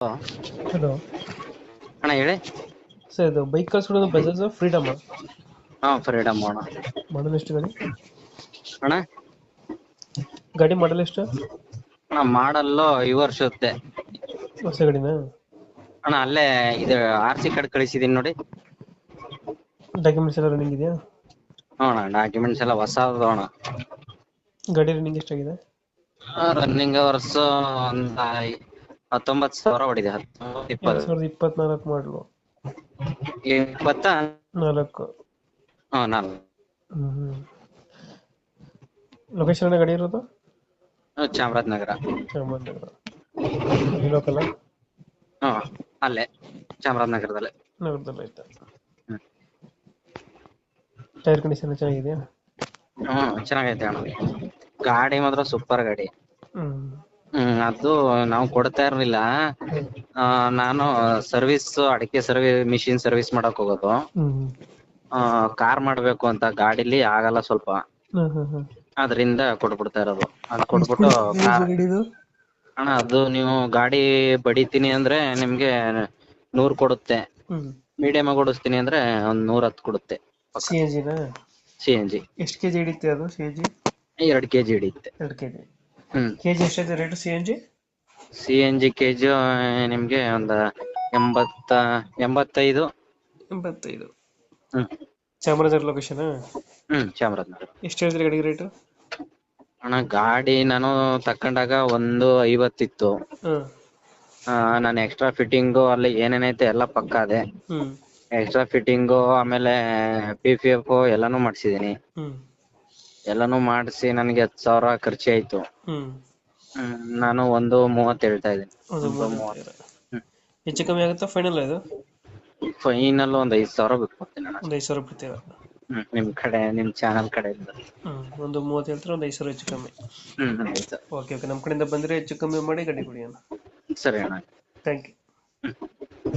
Hello. ಅಣ್ಣ ಹೇಳಿ. Sir ಇದು ಬೈಕ್ ಕಳ್ಸ್ಕೊಡೋದು ಬಜಾಜ್ ಫ್ರೀಡಮ್ ಹಾ ಫ್ರೀಡಮ್ ಅಣ್ಣ. ಮಾಡಲ್ ಎಷ್ಟು ಗಾಡಿ? ಅಣ್ಣ? ಗಾಡಿ ಮಾಡಲ್ ಎಷ್ಟು? ಅಣ್ಣ ಮಾಡಲ್ಲು ಈ ವರ್ಷತ್ತೆ. ಹೊಸ ಗಾಡಿನಾ? ಅಣ್ಣ ಅಲ್ಲೇ ಇದು ಆರ್ ಸಿ ಕಾರ್ಡ್ ಕಳಿಸಿದೀನಿ ನೋಡಿ. ಡಾಕ್ಯುಮೆಂಟ್ಸ್ ಎಲ್ಲ ರನ್ನಿಂಗ್ ಇದೆಯಾ? ಹ್ಞೂ ಅಣ್ಣ ಡಾಕ್ಯುಮೆಂಟ್ಸ್ ಎಲ್ಲ ಹೊಸದು ಅಣ್ಣ. ಗಾಡಿ ರನ್ನಿಂಗ್ ಎಷ್ಟಾಗಿದೆ? ರನ್ನಿಂಗ್ ವರ್ಷ ಒಂದ್ ಹತ್ತೊಂಬತ್ತು ಸಾವಿರ ಹೊಡಿದೆ ಹತ್ತೊಂಬತ್ತು ಎರಡು ಇಪ್ಪತ್ತು ಸಾವಿರದ ಇಪ್ಪತ್ನಾಲ್ಕು ಮಾಡಲು. ಇಪ್ಪತ್ತ ನಾಲ್ಕು. ಹ್ಞೂ ನಾಲ್ಕು. ಹ್ಞೂ ಲೊಕೇಶನ್ ಗಾಡಿ ಇರೋದು? ಹ್ಮ್, ಚಾಮರಾಜನಗರ. ಚಾಮರಾಜನಗರ. ಲೋಕಲ್ ಹ್ಞೂ ಅಲ್ಲೇ ಚಾಮರಾಜನಗರದಲ್ಲೇ. ನಗರದಲ್ಲಿ ಐತೆ. ಹ್ಮ್. ಟೈರ್ ಕಂಡೀಷನ್ ಚೆನ್ನಾಗಿದೆಯಾ? ಹ್ಞೂ ಚೆನ್ನಾಗೈತೆ ಅಣ್ಣ. ಗಾಡಿ ಮಾತ್ರ ಸೂಪರ್ ಗಾಡಿ. ಹ್ಮ್. ಹ್ಮ್ ಅದು ನಾವು ಕೊಡ್ತಾ ಇರ್ಲಿಲ್ಲ. ಆ, ನಾನು ಸರ್ವಿಸ್ ಅಡಿಕೆ ಸರ್ವಿಸ್ ಮಿಷಿನ್ ಸರ್ವಿಸ್ ಮಾಡಕ್ ಹೋಗೋದು. ಹ್ಮ್ ಕಾರ್ ಮಾಡ್ಬೇಕು ಅಂತ ಗಾಡಿಲಿ ಆಗಲ್ಲ ಸ್ವಲ್ಪ. ಅದರಿಂದ ಕೊಟ್ಬಿಡ್ತಾ ಇರೋದು. ಅದ್ ಕೊಟ್ಬಿಟ್ಟು ಕಾರ್ ಗಾಡಿದು? ಅಣ್ಣ ಅದು ನೀವು ಗಾಡಿ ಬಡಿತೀನಿ ಅಂದ್ರೆ ನಿಮ್ಗೆ ನೂರ್ ಕೊಡುತ್ತೆ. ಹ್ಮ್. ಮೀಡಿಯಂ ಆಗಿ ಓಡಿಸ್ತೀನಿ ಅಂದ್ರೆ ಒಂದ್ ನೂರ್ ಹತ್ತು ಕೊಡುತ್ತೆ. ಸಿ ಎನ್ ಜಿನ ಸಿ ಎನ್ ಜಿ ಎಷ್ಟು ಕೆಜಿ ಹಿಡಿತೆ ಅದು ಸಿ ಎನ್ ಜಿ ಎರಡ್ ಕೆಜಿ ಹಿಡಿಯುತ್ತೆ. ಎರಡು ಕೆಜಿ. ಹ್ಮ್ ಕೆಜಿ ಎಷ್ಟೈತೆ rate C N G C N G KG ನಿಮ್ಗೆ ಒಂದು ಎಂಬತ್ತ ಎಂಬತ್ತೈದು. ಎಂಬತ್ತೈದು. ಹ್ಮ್. ಚಾಮರಾಜನಗರ ಲೊಕೇಶನ್ ಹ್ಮ್ ಚಾಮರಾಜನಗರ. ಎಷ್ಟು ಹೇಳ್ತೀರಿ ಗಾಡಿಗೆ ರೇಟು ಅಣ್ಣ ಗಾಡಿ ನಾನು ತಕೊಂಡಾಗ ಒಂದು ಐವತ್ತಿತ್ತು. ನಾನು ಎಕ್ಸ್ಟ್ರಾ ಫಿಟ್ಟಿಂಗು ಅಲ್ಲಿ ಏನೇನೈತೆ ಎಲ್ಲ ಪಕ್ಕ ಅದೇ. ಹ್ಮ್. ಎಕ್ಸ್ಟ್ರಾ ಫಿಟ್ಟಿಂಗು ಆಮೇಲೆ ಪಿ ಪಿ ಎಫ್ ಎಲ್ಲಾನು ಮಾಡ್ಸಿದೀನಿ. ಹ್ಮ್. ಎಲ್ಲಾನು ಮಾಡಿಸಿ ನನಗೆ ಹತ್ತು ಸಾವಿರ ಖರ್ಚಾಯ್ತು ಹ್ಮ್. ಹ್ಮ್ ನಾನು ಒಂದು ಮೂವತ್ತು ಹೇಳ್ತಾ ಇದ್ದೀನಿ. ಒಂದು ಮೂವತ್ತು. ಹೆಚ್ಚು ಕಮ್ಮಿ ಆಗುತ್ತಾ ಫೈನಲ್ ಇದು? ಫೈನಲ್ ಒಂದ್ ಐದ್ ಸಾವಿರ ಬಿಟ್ಕೊಡ್ತೀನಿ ಅಣ್ಣ. ಒಂದು ಐದು ಸಾವಿರ ಬಿಡ್ತೀರಾ? ಹ್ಮ್ ನಿಮ್ ಕಡೆ ನಿಮ್ ಚಾನಲ್ ಕಡೆ ಹ್ಮ್ ಒಂದು ಮೂವತ್ತು ಹೇಳ್ತಾರೆ ಒಂದು ಐದು ಸಾವಿರ ಹೆಚ್ಚು ಕಮ್ಮಿ? ಹ್ಮ್ ಹ್ಮ್ ಆಯ್ತು ಓಕೆ ಓಕೆ ನಮ್ಮ ಕಡೆಯಿಂದ ಬಂದರೆ ಹೆಚ್ಚು ಕಮ್ಮಿ ಮಾಡಿ ಗಡಿ ಕೊಡಿ ಅಣ್ಣ. ಸರಿ ಅಣ್ಣ. Thank you